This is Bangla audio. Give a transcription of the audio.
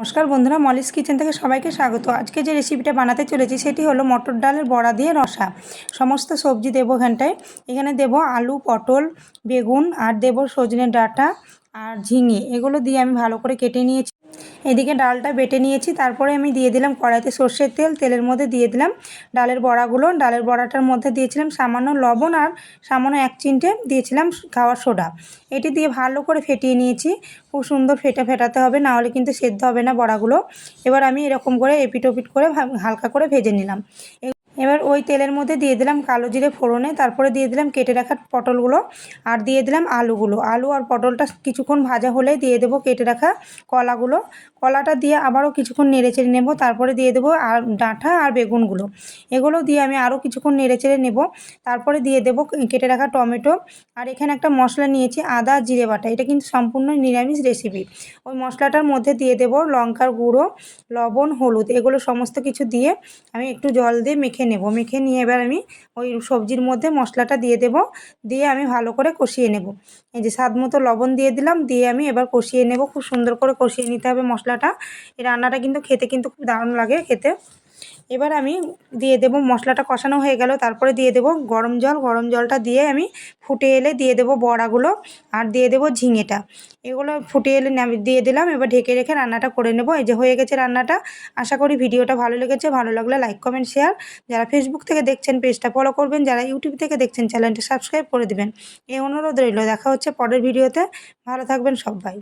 নমস্কার বন্ধুরা, মলিস কিচেন থেকে সবাইকে স্বাগত। আজকে যে রেসিপিটা বানাতে চলেছি সেটি হলো মটর ডালের বড়া দিয়ে রসা। সমস্ত সবজি দেবো এখানটায়। এখানে দেব আলু, পটল, বেগুন, আর দেব সজনে ডাটা, আর ঝিঙে। এগুলো দিয়ে আমি ভালো করে কেটে নিয়েছি। এদিকে ডালটা বেটে নিয়েছি, তারপরে আমি দিয়ে দিলাম কড়াইতে সর্ষের তেল, তেলের মধ্যে দিয়ে দিলাম ডালের বড়াগুলো। ডালের বড়াটার মধ্যে দিয়েছিলাম সামান্য লবণ আর সামান্য এক চিনটে দিয়েছিলাম খাওয়ার সোডা। এটি দিয়ে ভালো করে ফেটিয়ে নিয়েছি, খুব সুন্দর ফেটে ফেটাতে হবে, না হলে কিন্তু সেদ্ধ হবে না বড়াগুলো। এবার আমি এরকম করে এপিট ওপিট করে হালকা করে ভেজে নিলাম। এবার ওই তেলের মধ্যে দিয়ে দিলাম কালো জিরে ফোড়নে, তারপরে দিয়ে দিলাম কেটে রাখা পটলগুলো, আর দিয়ে দিলাম আলুগুলো। আলু আর পটলটা কিছুক্ষণ ভাজা হলে দিয়ে দেবো কেটে রাখা কলাগুলো। কলাটা দিয়ে আবারও কিছুক্ষণ নেড়ে চেড়ে নেব, তারপরে দিয়ে দেবো আর ডাঁটা আর বেগুনগুলো। এগুলো দিয়ে আমি আরও কিছুক্ষণ নেড়ে চেড়ে নেব, তারপরে দিয়ে দেবো কেটে রাখা টমেটো। আর এখানে একটা মশলা নিয়েছি, আদা জিরে বাটা। এটা কিন্তু সম্পূর্ণ নিরামিষ রেসিপি। ওই মশলাটার মধ্যে দিয়ে দেবো লঙ্কার গুঁড়ো, লবণ, হলুদ, এগুলো সমস্ত কিছু দিয়ে আমি একটু জল দিয়ে মেখে নেব। মেখে নিয়ে এবার আমি ওই সবজির মধ্যে মশলাটা দিয়ে দেব। দিয়ে আমি ভালো করে কষিয়ে নেব। এই যে স্বাদ মতো লবণ দিয়ে দিলাম, দিয়ে আমি এবার কষিয়ে নেব। খুব সুন্দর করে কষিয়ে নিতে হবে মশলাটা। এই রান্নাটা কিন্তু খেতে কিন্তু খুব দারুণ লাগে খেতে। এবার আমি দিয়ে দেবো, মশলাটা কষানো হয়ে গেল, তারপরে দিয়ে দেবো গরম জল। গরম জলটা দিয়ে আমি ফুটে এলে দিয়ে দেবো বড়াগুলো আর দিয়ে দেবো ঝিঙেটা। এগুলো ফুটে এলে দিয়ে দিলাম, এবার ঢেকে রেখে রান্নাটা করে নেব। এই যে হয়ে গেছে রান্নাটা, আশা করি ভিডিওটা ভালো লেগেছে। ভালো লাগলে লাইক, কমেন্ট, শেয়ার। যারা ফেসবুক থেকে দেখছেন, পেজটা ফলো করবেন। যারা ইউটিউব থেকে দেখছেন, চ্যানেলটা সাবস্ক্রাইব করে দেবেন। এই অনুরোধ রইল, দেখা হচ্ছে পরের ভিডিওতে। ভালো থাকবেন সবাই।